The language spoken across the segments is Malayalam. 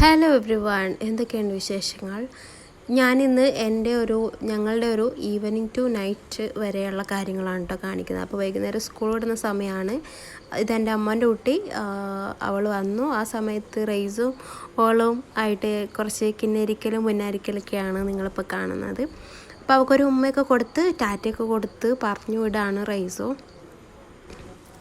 ഹലോ എവ്രി എന്തൊക്കെയാണ് വിശേഷങ്ങൾ? ഞാനിന്ന് എന്റെ ഒരു ഞങ്ങളുടെ ഒരു ഈവനിങ് ടു നൈറ്റ് വരെയുള്ള കാര്യങ്ങളാണ് കേട്ടോ കാണിക്കുന്നത്. അപ്പോൾ വൈകുന്നേരം സ്കൂൾ വിടുന്ന സമയമാണ്. ഇതെന്റെ അമ്മന്റെ കുട്ടി അവൾ വന്നു. ആ സമയത്ത് റൈസും ഓളും ആയിട്ട് കുറച്ച് കിന്നരിക്കലും മുന്നാരിക്കലൊക്കെയാണ് നിങ്ങളിപ്പോൾ കാണുന്നത്. അപ്പോൾ അവൾക്കൊരു ഉമ്മയൊക്കെ കൊടുത്ത് ടാറ്റയൊക്കെ കൊടുത്ത് പറഞ്ഞു വിടാണ് റൈസോ.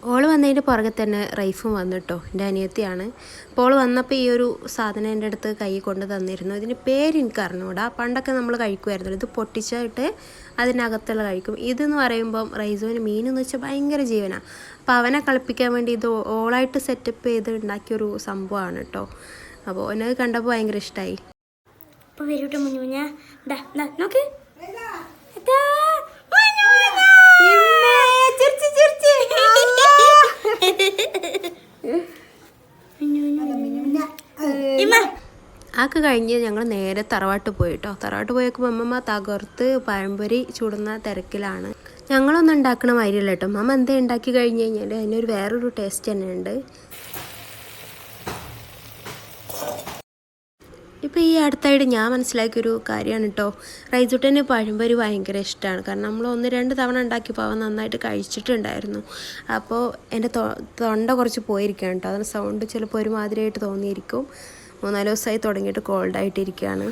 ഓൾ വന്നതിന്റെ പുറകെ തന്നെ റൈഫും വന്നിട്ടോ എന്റെ അനിയത്തിയാണ്. അപ്പോൾ ഓൾ വന്നപ്പോൾ ഈ ഒരു സാധനം എന്റെ അടുത്ത് കൈ കൊണ്ട് തന്നിരുന്നു. ഇതിന്റെ പേര് എനിക്ക് അറിഞ്ഞുകൂടാ. പണ്ടൊക്കെ നമ്മൾ കഴിക്കുമായിരുന്നു ഇത് പൊട്ടിച്ചിട്ട് അതിനകത്തുള്ള കഴിക്കും. ഇതെന്ന് പറയുമ്പം റൈസുവിന് മീൻ എന്ന് വെച്ചാൽ ഭയങ്കര ജീവനാണ് അപ്പോൾ അവനെ കളിപ്പിക്കാൻ വേണ്ടി ഇത് ഓളായിട്ട് സെറ്റപ്പ് ചെയ്ത് ഉണ്ടാക്കിയൊരു സംഭവമാണ് കേട്ടോ അപ്പോൾ എന്നെ കണ്ടപ്പോൾ ഭയങ്കര ഇഷ്ടമായി അപ്പോൾ വരൂട്ടോ മുഞ്ഞു മുഞ്ഞാ. നോക്ക്. ആക്ക് കഴിഞ്ഞ് ഞങ്ങൾ നേരെ തറവാട്ട് പോയി കേട്ടോ തറവാട്ട് പോയേക്കുമ്പോൾ അമ്മമ്മ തകർത്ത് പഴംപൊരി ചൂടുന്ന തിരക്കിലാണ്. ഞങ്ങളൊന്നും ഉണ്ടാക്കണ മാതിരിയല്ല കേട്ടോ അമ്മ എന്താ ഉണ്ടാക്കി കഴിഞ്ഞ് കഴിഞ്ഞാൽ അതിനൊരു വേറൊരു ടേസ്റ്റ് തന്നെ ഉണ്ട്. ഇപ്പോൾ ഈ അടുത്തായിട്ട് ഞാൻ മനസ്സിലാക്കിയൊരു കാര്യമാണ് കേട്ടോ റൈസുട്ടന് പഴംപൊരി ഭയങ്കര ഇഷ്ടമാണ് കാരണം നമ്മൾ ഒന്ന് രണ്ട് തവണ ഉണ്ടാക്കിയപ്പോൾ അവൻ നന്നായിട്ട് കഴിച്ചിട്ടുണ്ടായിരുന്നു. അപ്പോൾ എന്റെ തൊണ്ട കുറച്ച് പോയിരിക്കുകയാണ് കേട്ടോ അതിന് സൗണ്ട് ചിലപ്പോൾ ഒരുമാതിരിയായിട്ട് തോന്നിയിരിക്കും. മൂന്നാൽ ദിവസമായി തുടങ്ങിയിട്ട് കോൾഡ് ആയിട്ടിരിക്കുകയാണ്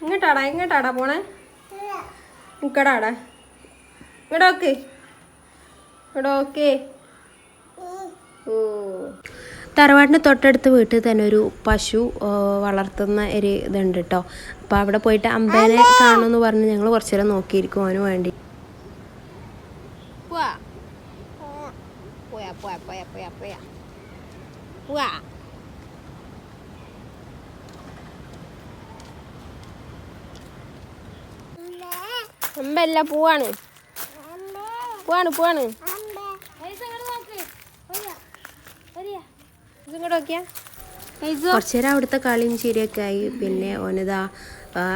ഇങ്ങോട്ടാടാ ഇങ്ങോട്ടാടാ പോണേ ഇക്കടാടാ ഇവിടെ ഓക്കെ ഇവിടെ ഓക്കെ ഓ. തറവാടിന് തൊട്ടടുത്ത് വീട്ടിൽ തന്നെ ഒരു പശു വളർത്തുന്ന ഒരു ഇതുണ്ട് കേട്ടോ അപ്പോൾ അവിടെ പോയിട്ട് അമ്പേനെ കാണുമെന്ന് പറഞ്ഞ് ഞങ്ങൾ കുറച്ചേരം നോക്കിയിരിക്കും അവന് വേണ്ടി പോവാ പോയാ പോയാ പോയാ പോയാ പോയാ പോവാ അമ്പല്ല പോവാണ് പോവാണ് പോവാണ് ഇങ്ങോട്ട് നോക്കിയാ. കുറച്ച് നേരം അവിടുത്തെ കളിയും ശരിയൊക്കെ ആയി. പിന്നെ ഓനിതാ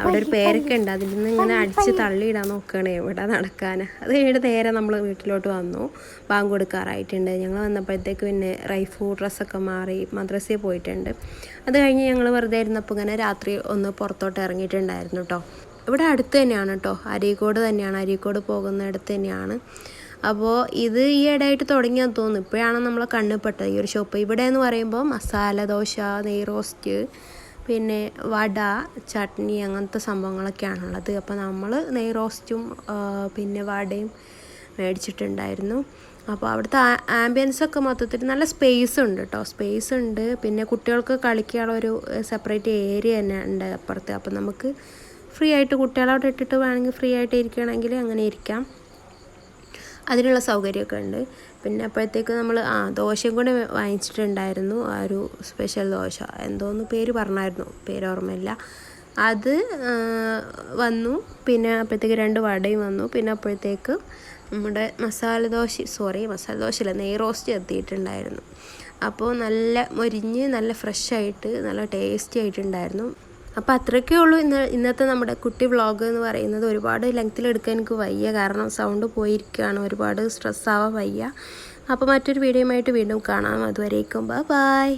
അവിടെ ഒരു പേരൊക്കെ ഉണ്ട്. അതിൽ നിന്ന് ഇങ്ങനെ അടിച്ച് തള്ളിയിടാൻ നോക്കുകയാണ് എവിടെ നടക്കാൻ. അത് കഴിഞ്ഞിട്ട് നേരെ നമ്മൾ വീട്ടിലോട്ട് വന്നു. ബാങ്ക് കൊടുക്കാറായിട്ടുണ്ട്. ഞങ്ങൾ വന്നപ്പോഴത്തേക്ക് പിന്നെ റൈഫു ഡ്രസ്സൊക്കെ മാറി മദ്രസയിൽ പോയിട്ടുണ്ട്. അത് കഴിഞ്ഞ് ഞങ്ങൾ വെറുതെ ഇരുന്നപ്പോൾ ഇങ്ങനെ രാത്രി ഒന്ന് പുറത്തോട്ട് ഇറങ്ങിയിട്ടുണ്ടായിരുന്നു കേട്ടോ ഇവിടെ അടുത്ത് തന്നെയാണ് കേട്ടോ അരീക്കോട് തന്നെയാണ്. അരീക്കോട് പോകുന്നിടത്ത് തന്നെയാണ്. അപ്പോൾ ഇത് ഈ ഇടയായിട്ട് തുടങ്ങിയാൽ തോന്നുന്നു. ഇപ്പോഴാണ് നമ്മളെ കണ്ണിൽപ്പെട്ടത് ഈ ഒരു ഷോപ്പ്. ഇവിടെ എന്ന് പറയുമ്പോൾ മസാല ദോശ നെയ് റോസ്റ്റ് പിന്നെ വട ചട്നി അങ്ങനത്തെ സംഭവങ്ങളൊക്കെയാണുള്ളത്. അപ്പോൾ നമ്മൾ നെയ് റോസ്റ്റും പിന്നെ വടയും മേടിച്ചിട്ടുണ്ടായിരുന്നു. അപ്പോൾ അവിടുത്തെ ആംബിയൻസ് ഒക്കെ മൊത്തത്തിൽ നല്ല സ്പേസ് ഉണ്ട് കേട്ടോ സ്പേസ് ഉണ്ട് പിന്നെ കുട്ടികൾക്ക് കളിക്കാനുള്ള ഒരു സെപ്പറേറ്റ് ഏരിയ തന്നെ ഉണ്ട് അപ്പുറത്ത്. അപ്പോൾ നമുക്ക് ഫ്രീ ആയിട്ട് കുട്ടികളെ അവിടെ ഇട്ടിട്ട് വേണമെങ്കിൽ ഫ്രീ ആയിട്ട് ഇരിക്കുകയാണെങ്കിൽ അങ്ങനെ ഇരിക്കാം. അതിനുള്ള സൗകര്യമൊക്കെ ഉണ്ട്. പിന്നെ അപ്പോഴത്തേക്ക് നമ്മൾ ആ ദോശയും കൂടെ വാങ്ങിച്ചിട്ടുണ്ടായിരുന്നു. ആ ഒരു സ്പെഷ്യൽ ദോശ. എന്തോന്ന് പേര് പറഞ്ഞായിരുന്നു. പേര് ഓർമ്മയില്ല അത് വന്നു. പിന്നെ അപ്പോഴത്തേക്ക് രണ്ട് വടയും വന്നു. പിന്നെ അപ്പോഴത്തേക്ക് നമ്മുടെ മസാല ദോശ സോറി മസാല ദോശയല്ല നെയ് റോസ്റ്റ് എത്തിയിട്ടുണ്ടായിരുന്നു. അപ്പോൾ നല്ല മൊരിഞ്ഞ് നല്ല ഫ്രഷ് ആയിട്ട് നല്ല ടേസ്റ്റി ആയിട്ടുണ്ടായിരുന്നു. അപ്പോൾ അത്രയൊക്കെ ഉള്ളൂ ഇന്ന് ഇന്നത്തെ നമ്മുടെ കുട്ടി വ്ളോഗ് എന്ന് പറയുന്നത്. ഒരുപാട് ലെങ്ത്തിൽ എടുക്കാൻ എനിക്ക് വയ്യ. കാരണം സൗണ്ട് പോയിരിക്കുകയാണ്. ഒരുപാട് സ്ട്രെസ്സാവാൻ വയ്യ. അപ്പോൾ മറ്റൊരു വീഡിയോയുമായിട്ട് വീണ്ടും കാണാം. അതുവരേക്കും ബൈ